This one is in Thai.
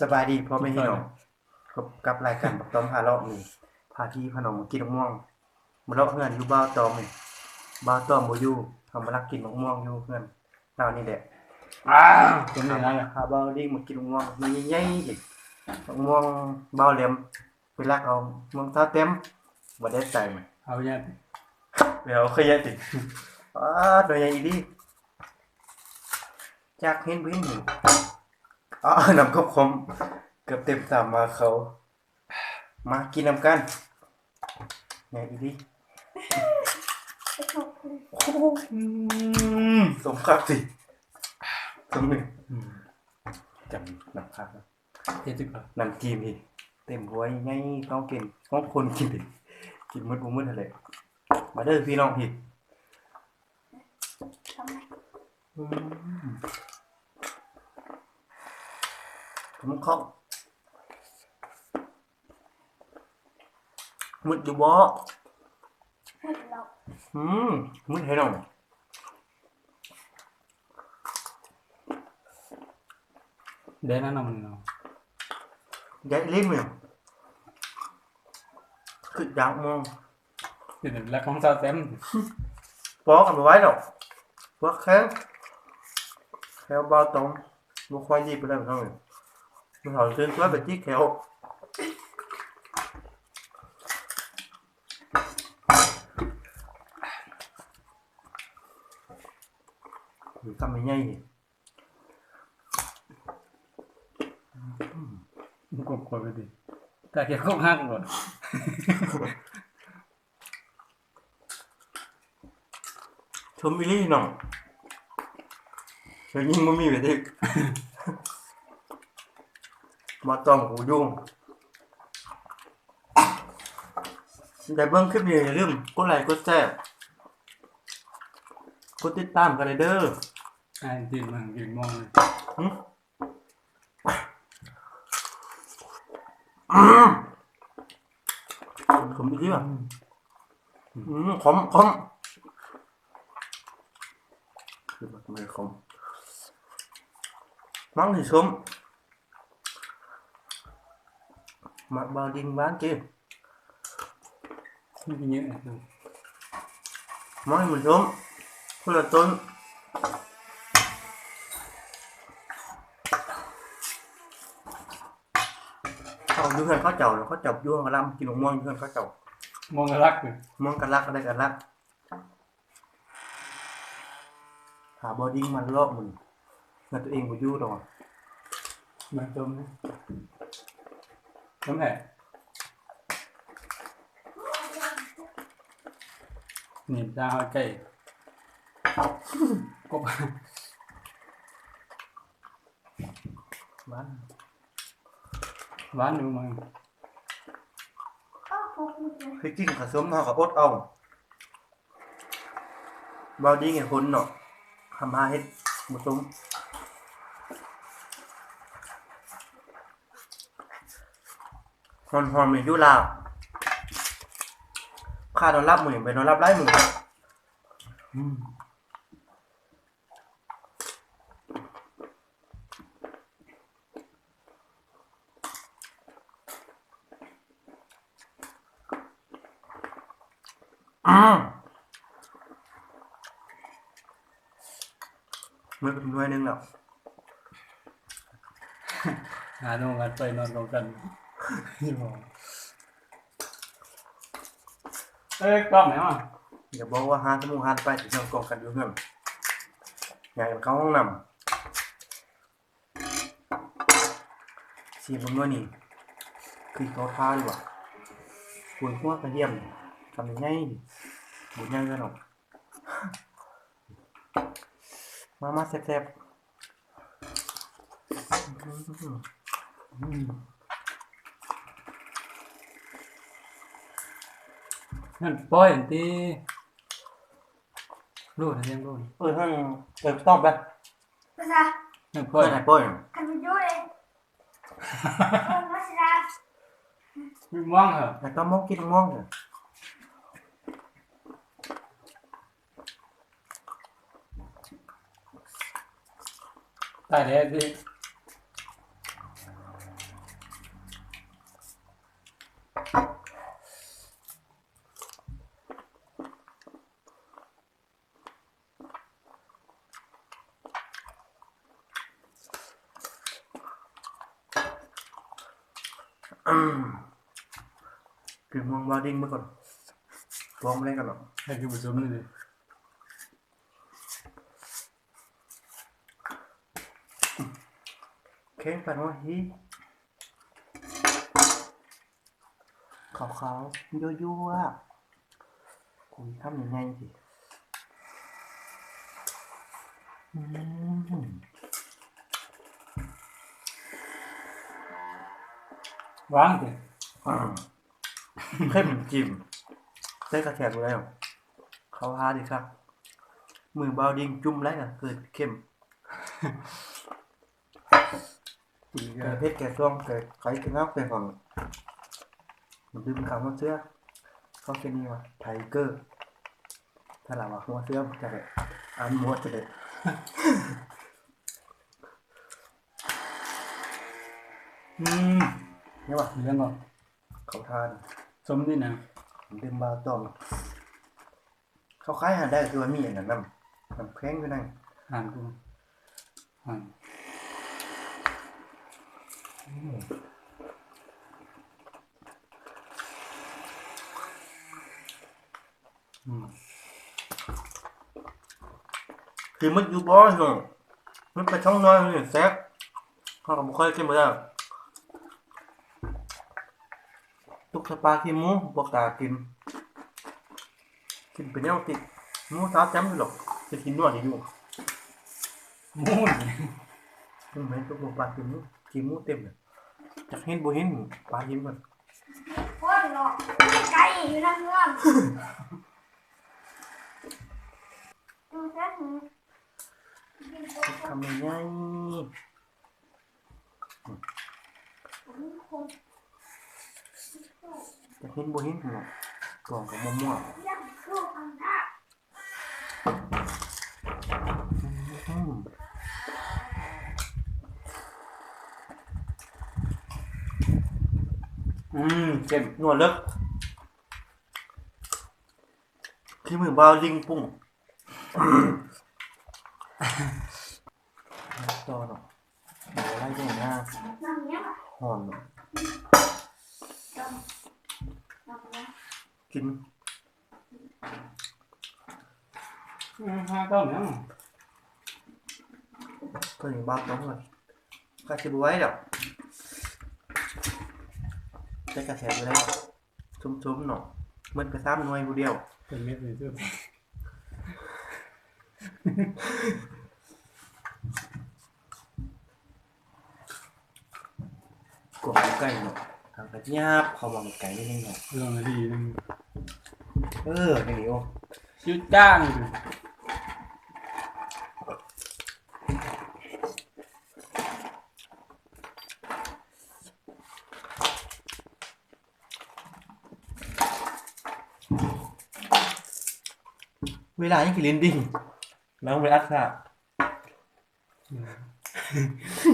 สบายดีพ่อแม่พี่น้องพบกับรายการบักต้อมพาเลาะนี่พาพี่พาน้องมากินมะม่วงมาเลาะเฮือนอยู่บ้าวตอมนี่บ้าวตอมบ่อยู่เฮามาลักกินมะม่วงอยู่เฮือนเรานี่แหละอ้าวตรงนี้นะพาบ้าวลิงมากินมะม่วงมันใหญ่ๆอีกมะม่วงบ้าวเหลี่ยมไปลักเอามะม่วงเท้าเต็มบ่ได้ใส่มันเอาเนี่ยเดี๋ยวเคยติอ้าตัวใหญ่อีดีจากเห็นบ่เห็นหนึ่ง อ๋อนำครบคมเกือบเต็มตามมาเขา มากินน้ำกันใหญ่อีดีอืมสมครับสิสมหนึ่งอืมจำน้ำครับเจ็ดสิบเหรอน้ำจีมพี่เต็มหัวใหญ่ต้องกินต้องคนกินดิกินมืดบ่มืดทะเลมาเด้อพี่น้องพี่อืม ผมเข้ามืดอยู่บ่อืมมืดให้น้องเดี๋ยวนั้นเอามันเนาะย้ายลิ้นมือคืออยากมองเดี๋ยวแล้วของเจ้าเต็มปอกันไปไว้ดอกพวกแค่แค่เบาตรงบุควายยีบไปแล้วน้องเลยมันถอดเสื้อตัวแบบที่แขวหรือทำไม่ง่ายนี่มัน กบกดไปดิแต่เกี่ยวกับห้างก่อนชมวิลลี่น้องเดี๋ยวยิ่ง มันมีแบบที่มาต้องหูยุ่งแต่เบิ้งคลิปนี้อย่าลืมกดไลค์กดแชร์กดติดตามกันเลยเด้อไอ้ที่มันกินมองเลยหึขมอีกทีป่ะอืมขมขมคือแบบไม่ขมมั้ง thì sớm mặc bao đinh bán kia ไม่กินเยอะนะ món mình sớm thôi là tôi เขาอยู่เพื่อนเขาเจ้าแล้วเขาเจับย่วงกระลำกินมะม่วงอยู่เพื่ อนเขาเจ้ามองกระลักเลยม่วงกระลักอะไรกระลักหาบอดิ้งมันลอกมันมันตัวเองบ่อยู่ดอก มันจมนะน้ำแห่นี่ดาวใกล้กบบ้านหอมือมเขากับอดเอาบอดิ้งไอ้คนเนาะทำมาเฮ็ดบ่สมฮอนฮอนมีอยู่ลาวค่านอนรับมือไปนอนรับไร้มืออืมอืมมือเป็นหน่วยหนึงแล้วหาโนกันไปนอนรวมกัน นี่บอกเอ้ยกล้องไหนวะอย่าบอกว่าหาสมุหาไปถึงกองกันอยู่เพื่อนอยากเข้าห้องน้ำสีบนว่านี่คือเขาท่าดีกว่าคุณหัวกระเทียมทำยังไงบุญยังกันหรอกมามาแซ่บๆอืม นั่นปล่อยอันที่รู้นะยังรู้เออท่านเออต้องไป Masa, นั่นปเปิล่อยดไหนเปิด kan video deh. Oh, masih dah. มีม่วงเหรอแต่ต้องมองกินม่วงเถอะตายแล้วที่ กินม่วงบาดิ้งมาก่อนพร้อมเล่นกันหรอให้คือผสมเลยดิเค้กปันว่าฮีขาวๆยั่วๆคุยทำยังไงสิอืม วางสิอ่าเข้มจิ้มใส่กระแทกแล้ว เขาหาดิครับ มือบาวดิ้งจุ่มแล้วก็เกิดเข้มอีกแกเพชรแกต้วงแกไข่แกงับแกของมันดึงคำว่าเสื้อเขาเป็นนี่วะไทเกอร์ถ้าเราว่าหัวเสื้อมันจะแบบอันมัวจะแบบอืม นี่วะเรื่องก่อนเขาทานสมนี่นะมันดึงบาวต้อมเขาคล้ายหาได้คือว่ามีอย่างนั้นน้ำน้ำแข็งอยู่นั่นห่านกูห่านอืมคือมันอยู่บ่อเหรอมันไปช่องน้อยนี่แซกเขาก็บ่ค่อยกินมาแล้วตุ กสปาที่หมูบอกตากิน กินไปแนวติดหมูสาวจำอยู่หรอกจะกินนวดอยู่มูนมึงเห็นตุกปลากินหมูกินหมูเต็มเลยจากเห็นบ่เห็นปลายิ้มมันคนหรอกไก่อยู่นั่นเรื่องดูซะหือกินโต๊ะทำยังไงผมคน จากเห็นบ่เห็นหรอกกล่องกับมั่วงอืมเจ็บนวดเลิกคือมือบาวลิงปุ้งต่อเนาะเดี๋ยวไล่ได้หน้าน้ำเนี้ยหอนเนาะ ดำดำนะ กินอืมห้าเก้าเนี่ยตัวอย่างบ้าต้องเลยกาชิบไว้เดี๋ยวใช้กระแสไปแล้วชุ่มๆเนาะมันกระซ้ำหน่วยผู้เดียวเป็นเม็ดเลยทุกกล่องไก่เนาะทางกระยาบเขามองไก่นิดนึงเนาะลองดีนึง เออนี่โอ้ชุดจ้างอยู่เวลายังกินลิ้นดิ้งน้องไปอัดค่ะอืม